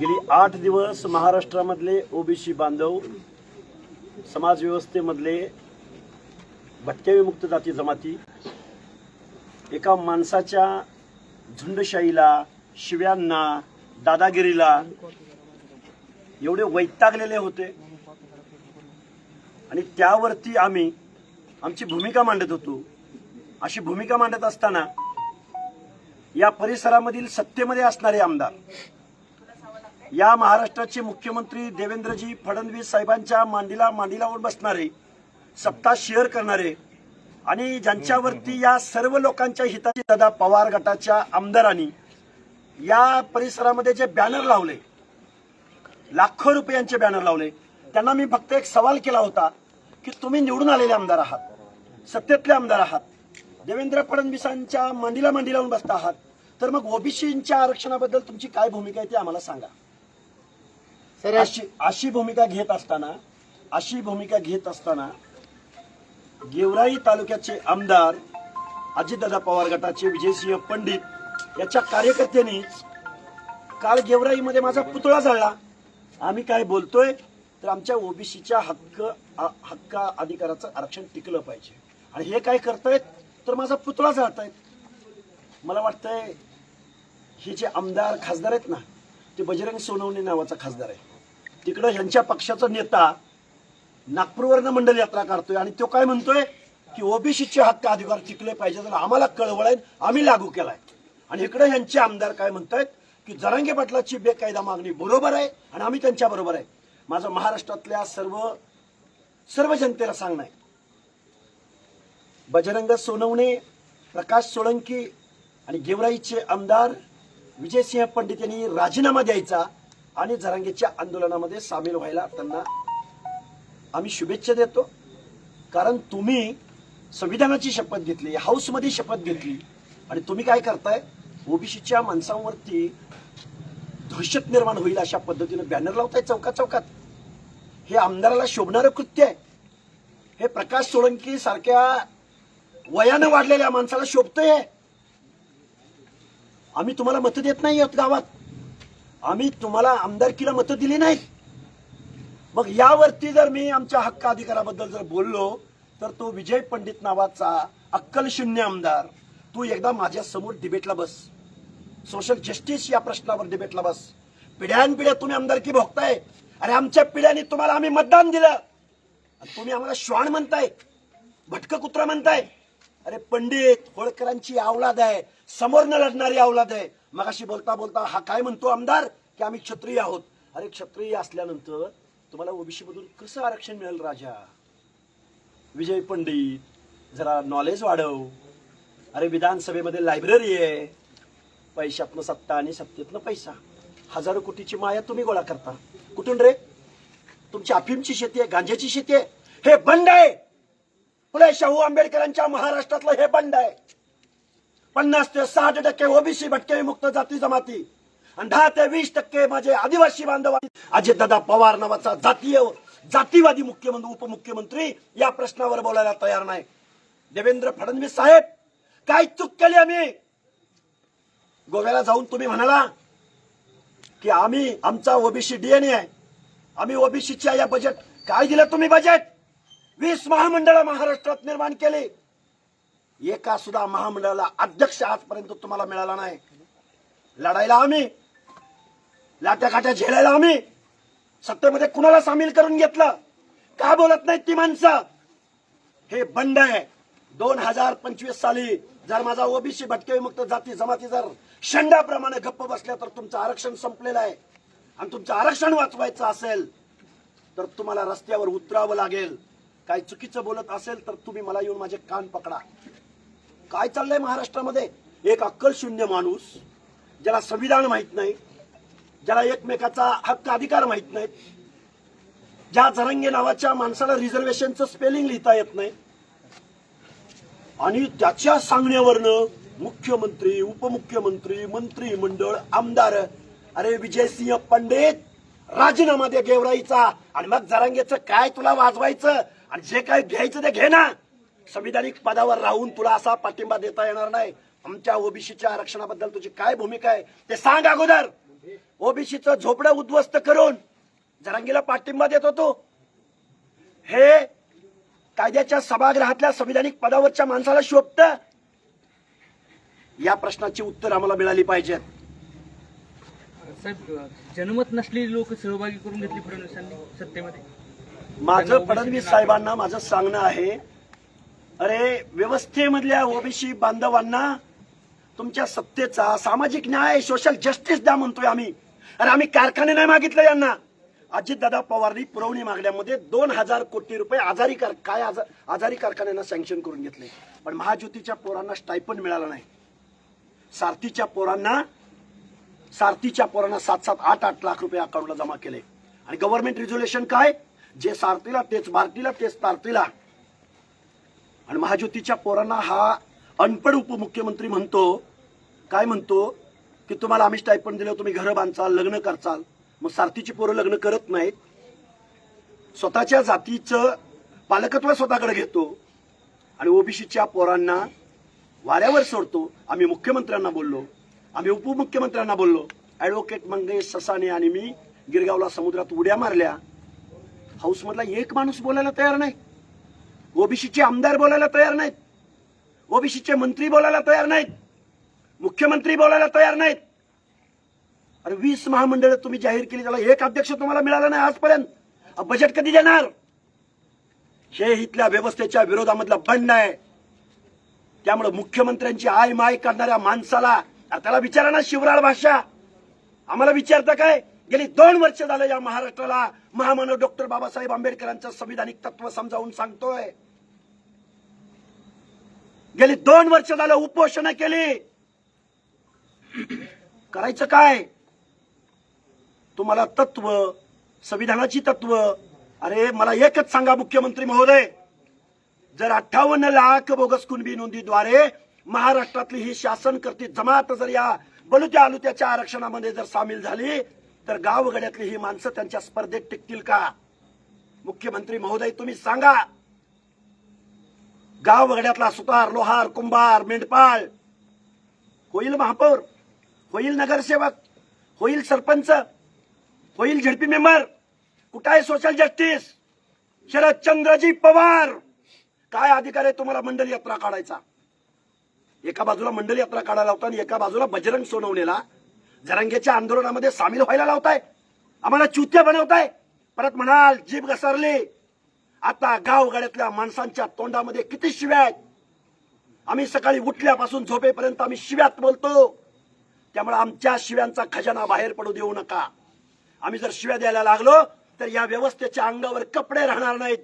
गेली आठ दिवस महाराष्ट्रामधले ओबीसी बांधव समाजव्यवस्थेमधले भटक्याविमुक्त जाती जमाती एका माणसाच्या झुंडशाहीला शिव्यांना दादागिरीला एवढे वैतागलेले होते. आणि त्यावरती आम्ही आमची भूमिका मांडत होतो. अशी भूमिका मांडत असताना या परिसरामधील सत्तेमध्ये असणारे आमदार या महाराष्ट्राचे मुख्यमंत्री देवेंद्रजी फडणवीस साहेबांच्या मांडीला मांडीलावर बसणारे सत्ता शेअर करणारे आणि ज्यांच्यावरती या सर्व लोकांच्या हिताची दादा पवार गटाच्या आमदारांनी या परिसरामध्ये जे बॅनर लावले लाखो रुपयांचे बॅनर लावले त्यांना मी फक्त एक सवाल केला होता की तुम्ही निवडून आलेले आमदार आहात सत्तेतले आमदार आहात देवेंद्र फडणवीसांच्या मांडीला मांडी लावून बसता आहात तर मग ओबीसीच्या आरक्षणाबद्दल तुमची काय भूमिका आहे ती आम्हाला सांगा. सर अशी अशी भूमिका घेत असताना अशी भूमिका घेत असताना गेवराई तालुक्याचे आमदार अजितदादा पवार गटाचे विजयसिंह पंडित याच्या कार्यकर्त्यांनी काल गेवराईमध्ये माझा पुतळा जाळला. आम्ही काय बोलतोय? तर आमच्या ओबीसीच्या हक्क हक्क अधिकाराचं आरक्षण टिकलं पाहिजे. आणि हे काय करतायत? तर माझा पुतळा जाळतायत. मला वाटतंय हे जे आमदार खासदार आहेत ना ते बजरंग सोनवणे नावाचा खासदार आहे. तिकडं ह्यांच्या पक्षाचा नेता नागपूरवरनं मंडल यात्रा काढतोय आणि तो काय म्हणतोय की ओबीसीचे हक्क अधिकार टिकले पाहिजे तर आम्हाला कळवळ आहे आम्ही लागू केलाय. आणि इकडे ह्यांचे आमदार काय म्हणतायत की जरांगे पाटलाची बेकायदा मागणी बरोबर आहे आणि आम्ही त्यांच्या बरोबर आहे. माझं महाराष्ट्रातल्या सर्व सर्व जनतेला सांगणं आहे. बजरंग सोनवणे प्रकाश सोळंकी आणि गेवराईचे आमदार विजयसिंह पंडित यांनी राजीनामा द्यायचा आणि जरांगेच्या आंदोलनामध्ये सामील व्हायला त्यांना आम्ही शुभेच्छा देतो. कारण तुम्ही संविधानाची शपथ घेतली हाऊसमध्ये शपथ घेतली आणि तुम्ही काय करताय? ओबीसीच्या माणसांवरती दहशत निर्माण होईल अशा पद्धतीनं बॅनर लावताय चौकात चौकात हे आमदाराला शोभणारं कृत्य आहे. हे प्रकाश सोळंकी सारख्या वयानं वाढलेल्या माणसाला शोभतंय. आम्ही तुम्हाला मतं देत नाही आहोत गावात. आम्ही तुम्हाला आमदारकीला मतं दिली नाहीत मग यावरती जर मी आमच्या हक्क अधिकाराबद्दल जर बोललो तर तो विजय पंडित नावाचा अक्कलशून्य आमदार तू एकदा माझ्यासमोर डिबेटला बस. सोशल जस्टिस या प्रश्नावर डिबेटला बस. पिढ्यानपिढ्या तुम्ही आमदारकी भोगताय. अरे आमच्या पिढ्याने तुम्हाला आम्ही मतदान दिलं. तुम्ही आम्हाला श्वान म्हणताय भटक कुत्रा म्हणताय. अरे पंडित होळकरांची अवलाद आहे. समोर न लढणारी अवलाद आहे. मगाशी बोलता बोलता हा काय म्हणतो आमदार? की आम्ही क्षत्रिय आहोत. अरे क्षत्रिय असल्यानंतर तुम्हाला ओबीसी मधून कसं आरक्षण मिळेल राजा? विजय पंडित जरा नॉलेज वाढव. अरे विधानसभेमध्ये लायब्ररी आहे. पैशातनं सत्ता आणि सत्तेतनं पैसा. हजारो कोटीची माया तुम्ही गोळा करता. कुठून रे? तुमची अफीमची शेती आहे गांजाची शेती आहे. हे बंड आहे! फुले शाहू आंबेडकरांच्या महाराष्ट्रातलं हे बंड आहे. पन्नास ते साठ टक्के ओबीसी भटके विमुक्त जाती जमाती. आणि दहा ते वीस टक्के माझे आदिवासी बांधव अजितदादा पवार नावाचा जातीय जातीवादी मुख्यमंत्री उपमुख्यमंत्री या प्रश्नावर बोलायला तयार नाही. देवेंद्र फडणवीस साहेब काय चूक केली आम्ही? गोव्याला जाऊन तुम्ही म्हणाला की आम्ही आमचा ओबीसी डीएनए आहे. आम्ही ओबीसीच्या या बजेट काय दिलं तुम्ही बजेट वीस महामंडळ महाराष्ट्रात निर्माण केले. एका सुद्धा महामंडळाला अध्यक्ष आजपर्यंत तुम्हाला मिळाला नाही. लढायला आम्ही लाट्याकाट्या झेलायला आम्ही सत्तेमध्ये कुणाला सामील करून घेतलं? का बोलत नाही ती माणसं? हे बंड आहे. दोन हजार पंचवीस साली जर माझा ओबीसी भटके विमुक्त जाती जमाती जर शंडाप्रमाणे गप्प बसल्या तर तुमचं आरक्षण संपलेलं आहे. आणि तुमचं आरक्षण वाचवायचं असेल तर तुम्हाला रस्त्यावर उतरावं लागेल. काय चुकीचं बोलत असेल तर तुम्ही मला येऊन माझे कान पकडा. काय चाललंय महाराष्ट्रामध्ये? एक अक्कल शून्य माणूस ज्याला संविधान माहीत नाही ज्याला एकमेकाचा हक्क अधिकार माहीत नाही ज्या झरंगे नावाच्या माणसाला रिझर्वेशनचं स्पेलिंग लिहिता येत नाही आणि त्याच्या सांगण्यावरनं मुख्यमंत्री उपमुख्यमंत्री मंत्रिमंडळ आमदार अरे विजयसिंह पंडित राजीनामा दे गेवराईचा. आणि मग जरांगेचं काय तुला वाजवायचं? आणि जे काय घ्यायचं ते घे ना. संविधानिक पदावर राहून तुला असा पाठिंबा देता येणार नाही. आमच्या ओबीसीच्या आरक्षणाबद्दल तुझी काय भूमिका आहे ते सांग अगोदर. ओबीसीचं झोपडं उद्ध्वस्त करून जरांगीला पाठिंबा देत होतो हे कायद्याच्या सभागृहातल्या संविधानिक पदावरच्या माणसाला शोभत? या प्रश्नाची उत्तर आम्हाला मिळाली पाहिजेत. साहेब जनमत नसलेली लोक सहभागी करून घेतली फडणवीसांनी सत्तेमध्ये? माझं फडणवीस साहेबांना माझं सांगणं आहे अरे व्यवस्थेमधल्या ओबीसी बांधवांना तुमच्या सत्तेचा सामाजिक न्याय सोशल जस्टिस द्या म्हणतोय आम्ही. अरे आम्ही कारखाने नाही मागितलं यांना. अजितदादा पवारनी पुरवणी मागण्यामध्ये दोन हजार कोटी रुपये आजारी कार काय आजा- आजारी कारखान्यांना सँक्शन करून घेतले. पण महाज्योतीच्या पोरांना स्टायपन मिळालं नाही. सारथीच्या पोरांना सारथीच्या पोरांना सात सात आठ आठ लाख रुपये अकाउंटला जमा केले. आणि गव्हर्नमेंट रिझोल्युशन काय? जे सारथीला तेच भारतीला तेच तारतीला आणि महाज्योतीच्या पोरांना हा अनपड उपमुख्यमंत्री म्हणतो. काय म्हणतो? की तुम्हाला आम्ही स्टायपण दिलं तुम्ही घरं बांधचाल लग्न करचाल. मग सारथीची पोरं लग्न करत नाहीत. स्वतःच्या जातीचं पालकत्व स्वतःकडे घेतो. आणि ओबीसीच्या पोरांना वाऱ्यावर सोडतो. आम्ही मुख्यमंत्र्यांना बोललो. आम्ही उपमुख्यमंत्र्यांना बोललो. ऍडव्होकेट मंगेश ससाने आणि मी गिरगावला समुद्रात उड्या मारल्या. हाऊसमधला एक माणूस बोलायला तयार नाही. ओबीसीचे आमदार बोलायला तयार नाहीत. ओबीसीचे मंत्री बोलायला तयार नाहीत. मुख्यमंत्री बोलायला तयार नाहीत. अरे वीस महामंडळ तुम्ही जाहीर केली त्याला एक अध्यक्ष तुम्हाला मिळाला नाही आजपर्यंत. बजेट कधी देणार? हे इथल्या व्यवस्थेच्या विरोधामधलं बंड आहे. त्यामुळे मुख्यमंत्र्यांची आय माय करणाऱ्या माणसाला अरे त्याला विचारा ना शिवराळ भाषा. आम्हाला विचारता काय? गेली दोन वर्ष झालं या महाराष्ट्राला महामानव डॉक्टर बाबासाहेब आंबेडकरांचं संविधानिक तत्व समजावून सांगतोय. गेली दोन वर्ष झालं उपोषण केली. करायचं काय? तुम्हाला तत्व संविधानाची तत्व. अरे मला एकच सांगा मुख्यमंत्री महोदय. जर अठ्ठावन्न लाख बोगस कुणबी नोंदीद्वारे महाराष्ट्रातली ही शासन करती जमात जर या बलुत्या आलुत्याच्या आरक्षणामध्ये जर सामील झाली तर गावगड्यातली ही माणसं त्यांच्या स्पर्धेत टिकतील का? मुख्यमंत्री महोदय तुम्ही सांगा. गावगड्यातला सुतार लोहार कुंभार मेंढपाळ. होईल महापौर होईल नगरसेवक होईल सरपंच होईल झेडपी मेंबर. कुठं आहे सोशल जस्टिस शरदचंद्रजी पवार. काय अधिकार आहे तुम्हाला मंडल यात्रा काढायचा? एका बाजूला मंडल यात्रा काढायला लावता आणि एका बाजूला बजरंग सोनवणेला. जरंगेच्या आंदोलनामध्ये सामील व्हायला लावताय. आम्हाला चुत्या बनवताय. परत म्हणाल जीभ घसरली. आता गावगाड्यातल्या माणसांच्या तोंडामध्ये किती शिव्या आहेत? आम्ही सकाळी उठल्यापासून झोपेपर्यंत आम्ही शिव्यात बोलतो. त्यामुळे आमच्या शिव्यांचा खजाना बाहेर पडू देऊ नका. आम्ही जर शिव्या द्यायला लागलो तर या व्यवस्थेच्या अंगावर कपडे राहणार नाहीत.